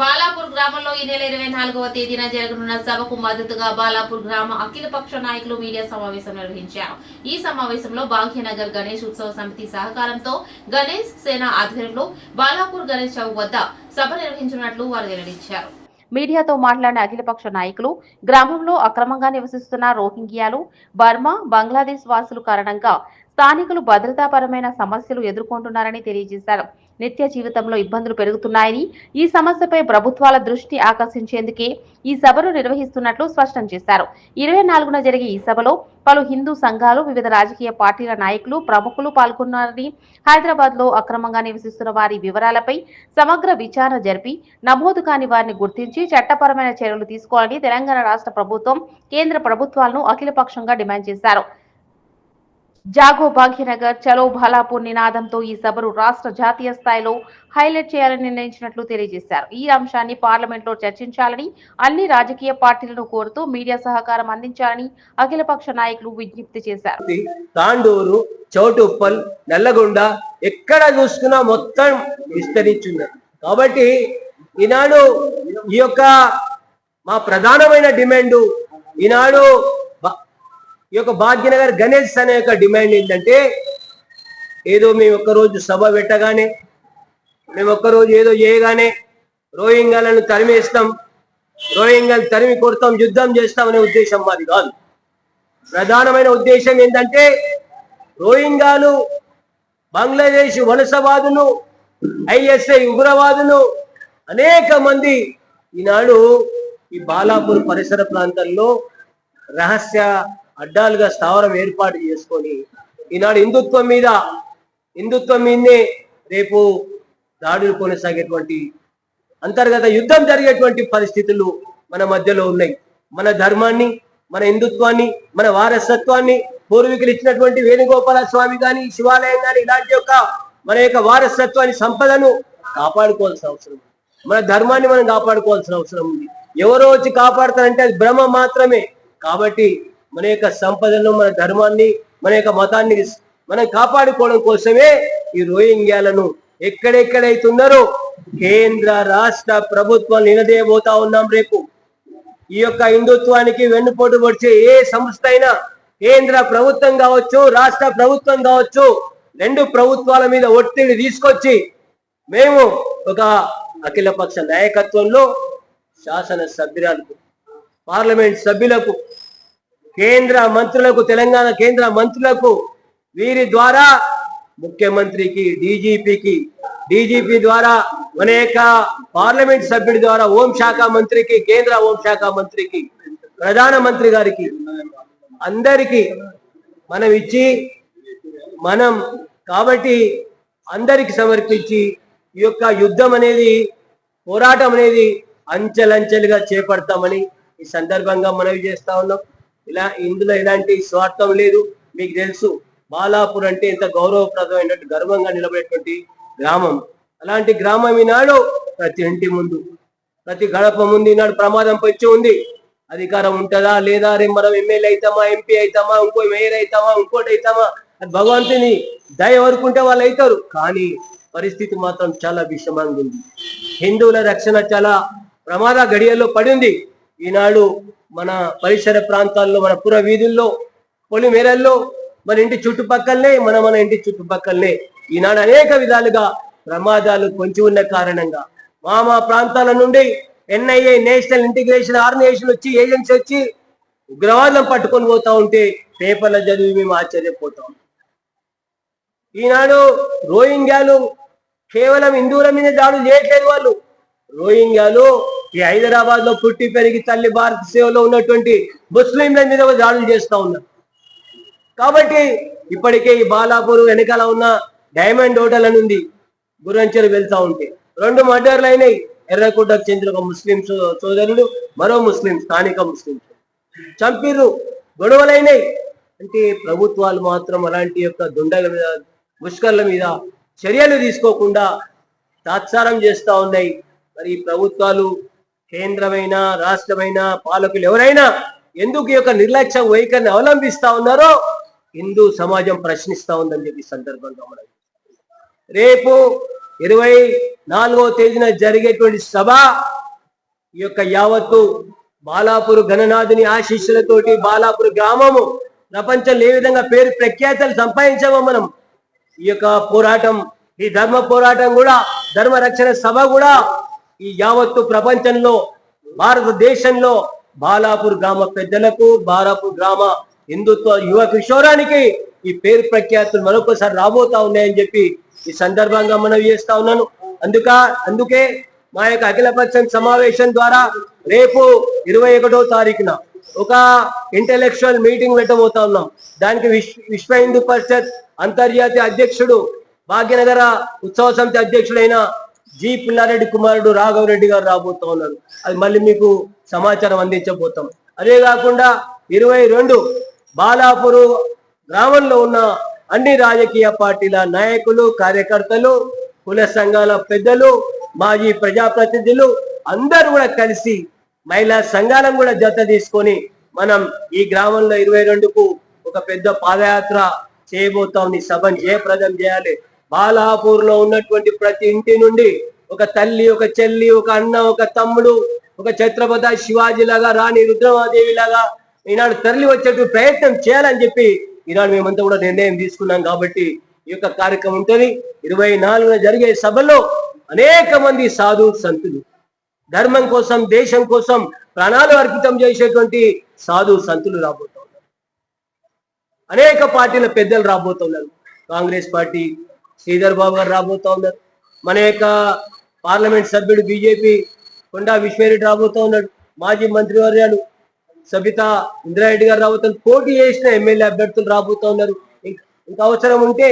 బాలాపూర్ గ్రామంలో ఈ నెల ఇరవై నాలుగవ తేదీన జరగనున్న సభకు మద్దతుగా బాలాపూర్ గ్రామ అఖిలపక్ష నాయకులు మీడియా సమావేశం నిర్వహించారు. ఈ సమావేశంలో భాగ్యనగర్ గణేష్ ఉత్సవ సమితి సహకారంతో గణేష్ సేన ఆధ్వర్యంలో బాలాపూర్ గణేష్ చౌక్ వద్ద సభ నిర్వహించినట్లు వారు వెల్లడించారు. మీడియాతో మాట్లాడిన అఖిలపక్ష నాయకులు గ్రామంలో అక్రమంగా నివసిస్తున్న రోహింగ్యాలు బర్మా బంగ్లాదేశ్ వాసులు కారణంగా స్థానికులు భద్రతాపరమైన సమస్యలు ఎదుర్కొంటున్నారని తెలియజేశారు. నిత్య జీవితంలో ఇబ్బందులు పెరుగుతున్నాయని ఈ సమస్యపై ప్రభుత్వాల దృష్టి ఆకర్షించేందుకే ఈ సభను నిర్వహిస్తున్నట్లు స్పష్టం చేశారు. ఇరవై నాలుగున జరిగే ఈ సభలో పలు హిందూ సంఘాలు వివిధ రాజకీయ పార్టీల నాయకులు ప్రముఖులు పాల్గొన్నారని హైదరాబాద్లో అక్రమంగా నివసిస్తున్న వారి వివరాలపై సమగ్ర విచారణ జరిపి నమోదు కాని వారిని గుర్తించి చట్టపరమైన చర్యలు తీసుకోవాలని తెలంగాణ రాష్ట్ర ప్రభుత్వం కేంద్ర ప్రభుత్వాలను అఖిలపక్షంగా డిమాండ్ చేశారు. జాగో భాగ్యనగర్ చలో భాలాపూర్ నినాదంతో ఈ సభను రాష్ట్ర జాతీయ స్థాయిలో హైలైట్ చేయాలని నిర్ణయించినట్లు తెలియజేశారు. ఈ అంశాన్ని పార్లమెంట్లో చర్చించాలని అన్ని రాజకీయ పార్టీలను కోరుతూ మీడియా సహకారం అందించాలని అఖిలపక్ష నాయకులు విజ్ఞప్తి చేశారు. తాండూరు చౌటుప్పల్ నల్లగొండ ఎక్కడ చూసుకున్నా మొత్తం విస్తరించింది కాబట్టి ఈనాడు ఈ యొక్క మా ప్రధానమైన డిమాండ్ ఈనాడు ఈ యొక్క భాగ్యనగర్ గణేష్ అనే యొక్క డిమాండ్ ఏంటంటే ఏదో మేము ఒక్కరోజు సభ పెట్టగానే మేము ఒక్కరోజు ఏదో చేయగానే రోహింగ్యాలను తరిమేస్తాం రోహింగ్యాలు తరిమి కొడతాం యుద్ధం చేస్తాం అనే ఉద్దేశం మాది కాదు. ప్రధానమైన ఉద్దేశం ఏంటంటే రోహింగాలు బంగ్లాదేశ్ వలసవాదులు ఐఎస్ఐ ఉగ్రవాదులు అనేక మంది ఈనాడు ఈ బాలాపూర్ పరిసర ప్రాంతాల్లో రహస్య అడ్డాలుగా స్థావరం ఏర్పాటు చేసుకొని ఈనాడు హిందుత్వం మీద హిందుత్వం మీదనే రేపు దాడులు కొనసాగేటువంటి అంతర్గత యుద్ధం జరిగేటువంటి పరిస్థితులు మన మధ్యలో ఉన్నాయి. మన ధర్మాన్ని మన హిందుత్వాన్ని మన వారసత్వాన్ని పూర్వీకులు ఇచ్చినటువంటి వేణుగోపాల స్వామి కానీ శివాలయం కానీ ఇలాంటి యొక్క మన యొక్క వారసత్వాన్ని సంపదను కాపాడుకోవాల్సిన అవసరం ఉంది. మన ధర్మాన్ని మనం కాపాడుకోవాల్సిన అవసరం ఉంది. ఎవరో వచ్చి కాపాడతారంటే అది భ్రమ మాత్రమే. కాబట్టి మన యొక్క సంపదను మన ధర్మాన్ని మన యొక్క మతాన్ని మనం కాపాడుకోవడం కోసమే ఈ రోహింగ్యాలను ఎక్కడెక్కడైతున్నారో కేంద్ర రాష్ట్ర ప్రభుత్వం నిలదేయబోతా ఉన్నాం రేపు. ఈ యొక్క హిందుత్వానికి వెన్నుపోటు పొడిచే ఏ సంస్థ అయినా కేంద్ర ప్రభుత్వం కావచ్చు రాష్ట్ర ప్రభుత్వం కావచ్చు రెండు ప్రభుత్వాల మీద ఒత్తిడి తీసుకొచ్చి మేము ఒక అఖిలపక్ష నాయకత్వంలో శాసన సభ్యురాలకు పార్లమెంట్ సభ్యులకు కేంద్ర మంత్రులకు తెలంగాణ కేంద్ర మంత్రులకు వీరి ద్వారా ముఖ్యమంత్రికి డీజీపీకి డీజీపీ ద్వారా మన పార్లమెంట్ సభ్యుడి ద్వారా హోంశాఖ మంత్రికి కేంద్ర హోంశాఖ మంత్రికి ప్రధాన మంత్రి గారికి అందరికీ మనం ఇచ్చి మనం కాబట్టి అందరికి సమర్పించి ఈ యొక్క యుద్ధం అనేది పోరాటం అనేది అంచెలంచెలుగా చేపడతామని ఈ సందర్భంగా మనవి చేస్తా ఉన్నాం. ఇలా ఇందులో ఎలాంటి స్వార్థం లేదు. మీకు తెలుసు బాలాపూర్ అంటే ఎంత గౌరవప్రదమైనటువంటి గర్వంగా నిలబడేటువంటి గ్రామం. అలాంటి గ్రామం ఈనాడు ప్రతి ఇంటి ముందు ప్రతి గడప ముందు ఈనాడు ప్రమాదం పొచ్చి ఉంది. అధికారం ఉంటుందా లేదా? రే మనం ఎమ్మెల్యే అవుతామా ఎంపీ అవుతామా ఇంకో మేయర్ అవుతామా ఇంకోటి అవుతామా అది భగవంతుని దయ వరకుంటే వాళ్ళు అవుతారు. కానీ పరిస్థితి మాత్రం చాలా విషమంగా ఉంది. హిందువుల రక్షణ చాలా ప్రమాద గడియల్లో పడింది ఈనాడు మన పరిసర ప్రాంతాల్లో మన పుర వీధుల్లో పొలిమేరల్లో మన ఇంటి చుట్టుపక్కలనే మన మన ఇంటి చుట్టుపక్కలనే ఈనాడు అనేక విధాలుగా ప్రమాదాలు పొంచి ఉన్న కారణంగా మా మా ప్రాంతాల నుండి ఎన్ఐఏ నేషనల్ ఇంటిగ్రేషన్ ఆర్గనైజేషన్ వచ్చి ఏజెన్సీ వచ్చి ఉగ్రవాదం పట్టుకొని పోతా ఉంటే పేపర్ల చదివి మేము ఆశ్చర్యపోతాం ఈనాడు రోహింగ్యాలు కేవలం హిందువుల మీద దాడులు చేయట్లేదు వాళ్ళు. రోహింగ్యాలు ఈ హైదరాబాద్లో పుట్టి పెరిగి తల్లి భారత సేవలో ఉన్నటువంటి ముస్లింల మీద దాడులు చేస్తా ఉన్నారు. కాబట్టి ఇప్పటికే ఈ బాలాపూర్ వెనకాల ఉన్న డైమండ్ హోటల్ అని ఉంది. గురంచెలు వెళ్తా ఉంటే రెండు మర్డర్లు అయినాయి. ఎర్రకుంటకు చెందిన ఒక ముస్లిం సో- సోదరుడు మరో ముస్లిం స్థానిక ముస్లిం. చంపిర్రు. గొడవలైనాయి. అంటే ప్రభుత్వాలు మాత్రం అలాంటి యొక్క దుండగల మీద ముష్కర్ల మీద చర్యలు తీసుకోకుండా తాత్సారం చేస్తా ఉన్నాయి. మరి ప్రభుత్వాలు కేంద్రమైన రాష్ట్రమైన పాలకులు ఎవరైనా ఎందుకు ఈ యొక్క నిర్లక్ష్య వైఖరిని అవలంబిస్తా ఉన్నారో హిందూ సమాజం ప్రశ్నిస్తా ఉందని చెప్పి ఈ సందర్భంగా మనం రేపు ఇరవై నాలుగో తేదీన జరిగేటువంటి సభ ఈ యొక్క యావత్తు బాలాపూర్ ఘననాథుని ఆశీస్సులతోటి బాలాపూర్ గ్రామము ప్రపంచంలో ఏ విధంగా పేరు ప్రఖ్యాతలు సంపాదించామో మనం ఈ యొక్క పోరాటం ఈ ధర్మ పోరాటం కూడా ధర్మ రక్షణ సభ కూడా ఈ యావత్తు ప్రపంచంలో భారతదేశంలో బాలాపూర్ గ్రామ పెద్దలకు బాలాపూర్ గ్రామ హిందుత్వ యువ కిషోరానికి ఈ పేరు ప్రఖ్యాతులు మరొకసారి రాబోతా ఉన్నాయని చెప్పి ఈ సందర్భంగా మనం చేస్తా ఉన్నాను. అందుక అందుకే మా యొక్క అఖిలపక్షం సమావేశం ద్వారా రేపు ఇరవై ఒకటో తారీఖున ఒక ఇంటెలెక్చువల్ మీటింగ్ పెట్టబోతా ఉన్నాం. దానికి విశ్వ విశ్వ హిందూ పరిషత్ అంతర్జాతీయ అధ్యక్షుడు భాగ్యనగర ఉత్సవ సమితి అధ్యక్షుడైన జి పిల్లారెడ్డి కుమారుడు రాఘవరెడ్డి గారు రాబోతా ఉన్నారు. అది మళ్ళీ మీకు సమాచారం అందించబోతాం. అదే కాకుండా ఇరవై రెండు బాలాపూరు గ్రామంలో ఉన్న అన్ని రాజకీయ పార్టీల నాయకులు కార్యకర్తలు కుల సంఘాల పెద్దలు మాజీ ప్రజాప్రతినిధులు అందరూ కూడా కలిసి మహిళా సంఘాలను కూడా జత తీసుకొని మనం ఈ గ్రామంలో ఇరవై రెండుకు ఒక పెద్ద పాదయాత్ర చేయబోతాం. ఈ సభను జయప్రదం చేయాలి. బాలాపూర్లో ఉన్నటువంటి ప్రతి ఇంటి నుండి ఒక తల్లి ఒక చెల్లి ఒక అన్న ఒక తమ్ముడు ఒక ఛత్రపతి శివాజీ లాగా రాణి రుద్రమాదేవి లాగా ఈనాడు తరలి వచ్చేటువంటి ప్రయత్నం చేయాలని చెప్పి ఈనాడు మేమంతా కూడా నిర్ణయం తీసుకున్నాం కాబట్టి ఈ యొక్క కార్యక్రమం ఉంటుంది. ఇరవై నాలుగున జరిగే సభలో అనేక మంది సాధు సంతులు ధర్మం కోసం దేశం కోసం ప్రాణాలు అర్పితం చేసేటువంటి సాధు సంతులు రాబోతున్నారు. అనేక పార్టీల పెద్దలు రాబోతున్నారు. కాంగ్రెస్ పార్టీ శ్రీధర్ బాబు గారు రాబోతా ఉన్నారు. మన యొక్క పార్లమెంట్ సభ్యుడు బీజేపీ కొండా విశ్వరెడ్డి రాబోతా ఉన్నాడు. మాజీ మంత్రివర్యాలు సబితా ఇంద్రారెడ్డి గారు రాబోతున్నారు. పోటీ చేసిన ఎమ్మెల్యే అభ్యర్థులు రాబోతా ఉన్నారు. ఇంకా అవసరం ఉంటే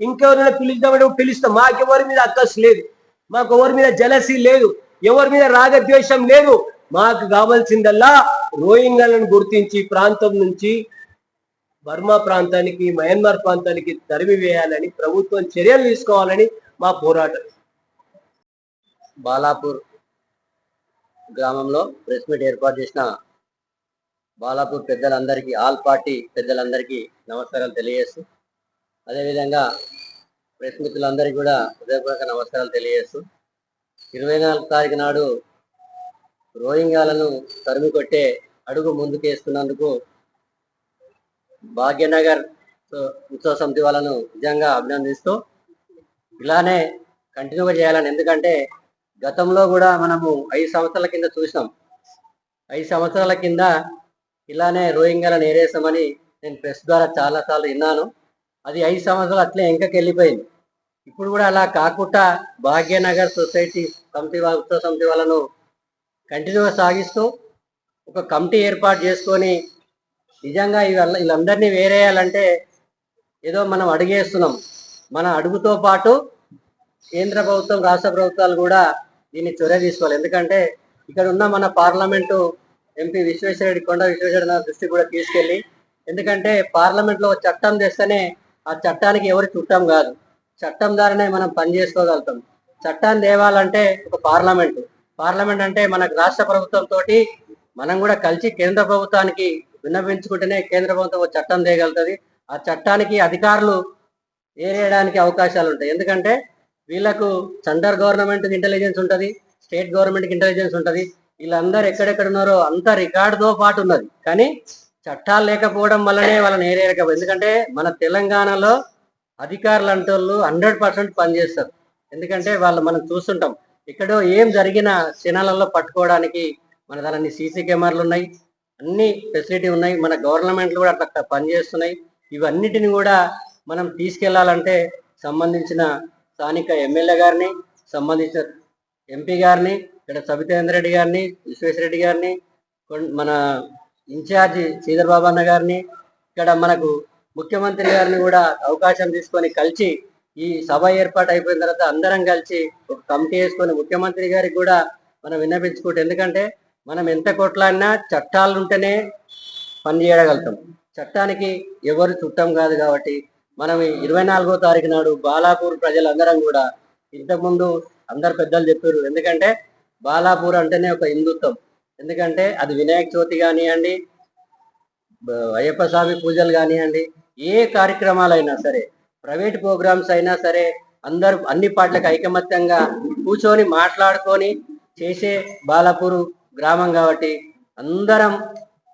ఇంకెవరైనా పిలుద్దామంటే పిలుస్తాం. మాకెవరి మీద అక్కస్ లేదు. మాకు ఎవరి మీద జలసి లేదు. ఎవరి మీద రాగద్వేషం లేదు. మాకు కావాల్సిందల్లా రోహింగ్యాలను గుర్తించి ప్రాంతం నుంచి బర్మా ప్రాంతానికి మయన్మార్ ప్రాంతానికి తరిమి వేయాలని ప్రభుత్వం చర్యలు తీసుకోవాలని మా పోరాటం. బాలాపూర్ గ్రామంలో ప్రెస్ మీట్ ఏర్పాటు చేసిన బాలాపూర్ పెద్దలందరికీ ఆల్ పార్టీ పెద్దలందరికీ నమస్కారాలు తెలియజేస్తూ అదేవిధంగా ప్రెస్ మిత్రులందరికీ కూడా హృదయపూర్వక నమస్కారాలు తెలియజేస్తూ ఇరవై నాలుగు తారీఖు నాడు రోహింగ్యాలను తరిమి కొట్టే అడుగు ముందుకేస్తున్నందుకు భాగ్యనగర్ సో- ఉత్సవ సమితి వాళ్ళను నిజంగా అభినందిస్తూ ఇలానే కంటిన్యూగా చేయాలని. ఎందుకంటే గతంలో కూడా మనము ఐదు సంవత్సరాల కింద చూసినాం. ఐదు సంవత్సరాల కింద ఇలానే రోహింగ్యాలను ఏరేసామని నేను ప్రెస్ ద్వారా చాలాసార్లు విన్నాను. అది ఐదు సంవత్సరాలు అట్లే ఇంకా వెళ్ళిపోయింది. ఇప్పుడు కూడా అలా కాకుండా భాగ్యనగర్ సొసైటీ సమితి ఉత్సవ సమితి వాళ్ళను కంటిన్యూగా సాగిస్తూ ఒక కమిటీ ఏర్పాటు చేసుకొని నిజంగా ఇవాళ వీళ్ళందరినీ వేరేయాలంటే ఏదో మనం అడిగేస్తున్నాం. మన అడుగుతో పాటు కేంద్ర ప్రభుత్వం రాష్ట్ర ప్రభుత్వాలు కూడా దీన్ని చొరవ తీసుకోవాలి. ఎందుకంటే ఇక్కడ ఉన్న మన పార్లమెంటు ఎంపీ విశ్వేశ్వరరెడ్డి కొండ విశ్వేశ్వరరెడ్డి దృష్టి కూడా తీసుకెళ్ళి ఎందుకంటే పార్లమెంట్లో చట్టం తెస్తేనే ఆ చట్టానికి ఎవరి చుట్టం కాదు. చట్టం ద్వారానే మనం పని చేసుకోగలుగుతాం. చట్టాన్ని తేవాలంటే ఒక పార్లమెంటు. పార్లమెంట్ అంటే మనకు రాష్ట్ర ప్రభుత్వం తోటి మనం కూడా కలిసి కేంద్ర ప్రభుత్వానికి విన్నవించుకుంటేనే కేంద్ర ప్రభుత్వం ఒక చట్టం తేయగలుగుతుంది ఆ చట్టానికి అధికారులు ఏరేయడానికి అవకాశాలు ఉంటాయి. ఎందుకంటే వీళ్ళకు సెంటర్ గవర్నమెంట్ ఇంటెలిజెన్స్ ఉంటుంది స్టేట్ గవర్నమెంట్కి ఇంటెలిజెన్స్ ఉంటుంది. వీళ్ళందరూ ఎక్కడెక్కడ ఉన్నారో అంత రికార్డుతో పాటు ఉన్నది. కానీ చట్టాలు లేకపోవడం వల్లనే వాళ్ళని ఏరేయక ఎందుకంటే మన తెలంగాణలో అధికారులు అంటే వాళ్ళు హండ్రెడ్ పర్సెంట్ పనిచేస్తారు ఎందుకంటే వాళ్ళు మనం చూస్తుంటాం. ఎక్కడో ఏం జరిగిన క్షణాలలో పట్టుకోవడానికి మన దాని సీసీ కెమెరాలు ఉన్నాయి. అన్ని ఫెసిలిటీ ఉన్నాయి. మన గవర్నమెంట్లు కూడా అట్లా పనిచేస్తున్నాయి. ఇవన్నిటిని కూడా మనం తీసుకెళ్ళాలంటే సంబంధించిన స్థానిక ఎమ్మెల్యే గారిని సంబంధించిన ఎంపీ గారిని ఇక్కడ సబితేంద్ర రెడ్డి గారిని విశ్వేశ్వరరెడ్డి గారిని మన ఇన్ఛార్జి శ్రీధర్ అన్న గారిని ఇక్కడ మనకు ముఖ్యమంత్రి గారిని కూడా అవకాశం తీసుకొని కలిసి ఈ సభ ఏర్పాటు అయిపోయిన తర్వాత అందరం కలిసి ఒక కమిటీ వేసుకొని ముఖ్యమంత్రి గారికి కూడా మనం విన్నపించుకుంటే ఎందుకంటే మనం ఎంత కొట్లాడినా చట్టాలు ఉంటేనే పని చేయగలుగుతాం. చట్టానికి ఎవరు చుట్టం కాదు కాబట్టి మనం ఇరవై నాలుగో తారీఖు నాడు బాలాపూర్ ప్రజలందరం కూడా ఇంతకుముందు అందరు పెద్దలు చెప్పారు. ఎందుకంటే బాలాపూర్ అంటేనే ఒక హిందుత్వం. ఎందుకంటే అది వినాయక చవితి కానివ్వండి అయ్యప్ప స్వామి పూజలు కానివ్వండి ఏ కార్యక్రమాలైనా సరే ప్రైవేట్ ప్రోగ్రామ్స్ అయినా సరే అందరూ అన్ని పార్టీలకు ఐకమత్యంగా కూర్చొని మాట్లాడుకొని చేసే బాలాపూర్ గ్రామం కాబట్టి అందరం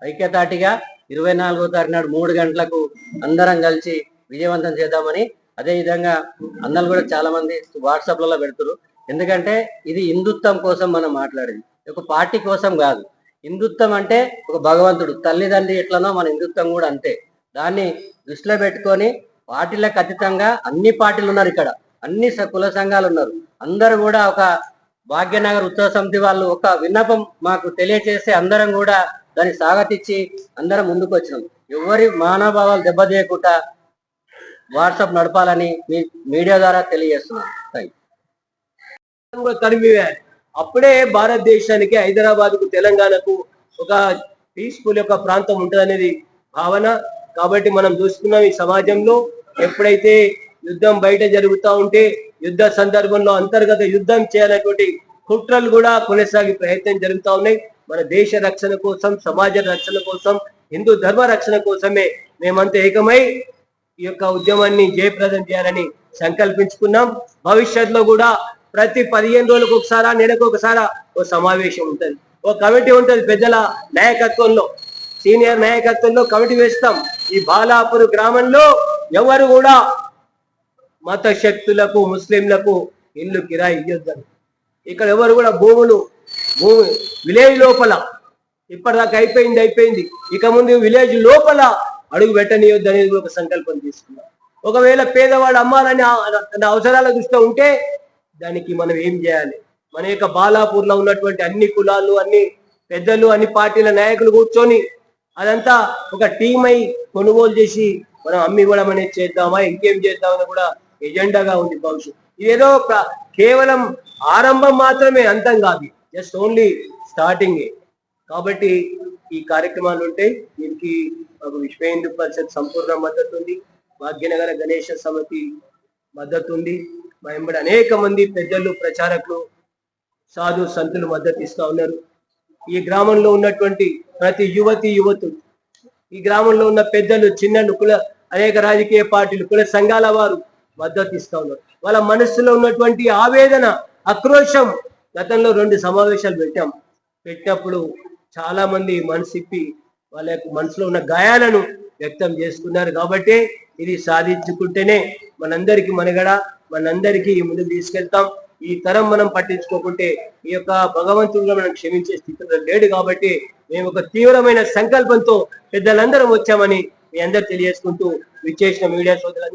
ఐక్యతాటిగా ఇరవై నాలుగో తారీఖు నాడు మూడు గంటలకు అందరం కలిసి విజయవంతం చేద్దామని అదేవిధంగా అందరు కూడా చాలా మంది వాట్సాప్లలో పెడుతున్నారు ఎందుకంటే ఇది హిందుత్వం కోసం మనం మాట్లాడేది. ఒక పార్టీ కోసం కాదు. హిందుత్వం అంటే ఒక భగవంతుడు. తల్లిదండ్రి ఎట్లనో మన హిందుత్వం కూడా అంతే. దాన్ని దృష్టిలో పెట్టుకొని పార్టీలకు అతీతంగా అన్ని పార్టీలు ఉన్నారు ఇక్కడ. అన్ని స- కుల సంఘాలు ఉన్నారు. అందరూ కూడా ఒక భాగ్యనగర్ ఉత్సవ సమితి వాళ్ళు ఒక విన్నపం మాకు తెలియచేసి అందరం కూడా దాన్ని స్వాగతించి అందరం ముందుకు వచ్చినాం. ఎవరి మానవభావాలు దెబ్బతీయకుండా వాట్సాప్ నడపాలని మీ మీడియా ద్వారా తెలియజేస్తున్నాం. తరిమివేయాలి అప్పుడే భారతదేశానికి హైదరాబాద్కు తెలంగాణకు ఒక పీస్ఫుల్ యొక్క ప్రాంతం ఉంటదనేది భావన. కాబట్టి మనం చూస్తున్నాం ఈ సమాజంలో ఎప్పుడైతే యుద్ధం బయట జరుగుతూ ఉంటే యుద్ధ సందర్భంలో అంతర్గత యుద్ధం చేయాలనేటువంటి కుట్రలు కూడా కొనసాగే ప్రయత్నం జరుగుతూ ఉన్నాయి. మన దేశ రక్షణ కోసం సమాజ రక్షణ కోసం హిందూ ధర్మ రక్షణ కోసమే మేమంతా ఏకమై ఈ యొక్క ఉద్యమాన్ని జయప్రదం చేయాలని సంకల్పించుకున్నాం. భవిష్యత్తులో కూడా ప్రతి పదిహేను రోజులకు ఒకసారా నెలకు ఒకసారా ఓ సమావేశం ఉంటుంది. ఓ కమిటీ ఉంటుంది పెద్దల నాయకత్వంలో సీనియర్ నాయకత్వంలో కమిటీ వేస్తాం. ఈ బాలాపూర్ గ్రామంలో ఎవరు కూడా మత శక్తులకు ముస్లింలకు ఇల్లు కిరాయి ఇవ్వద్దని ఇక్కడ ఎవరు కూడా భూములు భూమి విలేజ్ లోపల ఇప్పటిదాకా అయిపోయింది అయిపోయింది. ఇక ముందు విలేజ్ లోపల అడుగు పెట్టనియొద్దు అనేది ఒక సంకల్పం తీసుకున్నాం. ఒకవేళ పేదవాడు అమ్మాలని తన అవసరాల దృష్టిలో ఉంటే దానికి మనం ఏం చేయాలి? మన యొక్క బాలాపూర్లో ఉన్నటువంటి అన్ని కులాలు అన్ని పెద్దలు అన్ని పార్టీల నాయకులు కూర్చొని అదంతా ఒక టీం అయి కొనుగోలు చేసి మనం అమ్మి కూడా అనేది చేద్దామా? ఇంకేం చేద్దామని కూడా ఎజెండాగా ఉంది భవిష్యత్ ఇదేదో ప్ర- కేవలం ఆరంభం మాత్రమే అంతం కాదు. జస్ట్ ఓన్లీ స్టార్టింగ్ కాబట్టి ఈ కార్యక్రమాలు ఉంటాయి దీనికి మాకు విశ్వ హిందూ పరిషత్ సంపూర్ణ మద్దతు ఉంది. భాగ్యనగర గణేష సమితి మద్దతు ఉంది. మా వెంబడి అనేక మంది పెద్దలు ప్రచారకులు సాధు సంతులు మద్దతు ఇస్తూ ఉన్నారు. ఈ గ్రామంలో ఉన్నటువంటి ప్రతి యువతి యువతులు ఈ గ్రామంలో ఉన్న పెద్దలు చిన్నలు కుల అనేక రాజకీయ పార్టీలు కుల సంఘాల వారు మద్దతు ఇస్తా ఉన్నారు. వాళ్ళ మనస్సులో ఉన్నటువంటి ఆవేదన ఆక్రోశం. గతంలో రెండు సమావేశాలు పెట్టాం. పెట్టినప్పుడు చాలా మంది మనసిప్పి వాళ్ళ యొక్క మనసులో ఉన్న గాయాలను వ్యక్తం చేసుకున్నారు. కాబట్టి ఇది సాధించుకుంటేనే మనందరికీ మనగడ మనందరికీ ముందుకు తీసుకెళ్తాం. ఈ తరం మనం పట్టించుకోకుంటే ఈ యొక్క భగవంతుడిగా మనం క్షమించే స్థితిలో లేడు కాబట్టి మేము ఒక తీవ్రమైన సంకల్పంతో పెద్దలందరం వచ్చామని మీ అందరు తెలియజేసుకుంటూ విచ్చేసిన మీడియా సోదరులందరూ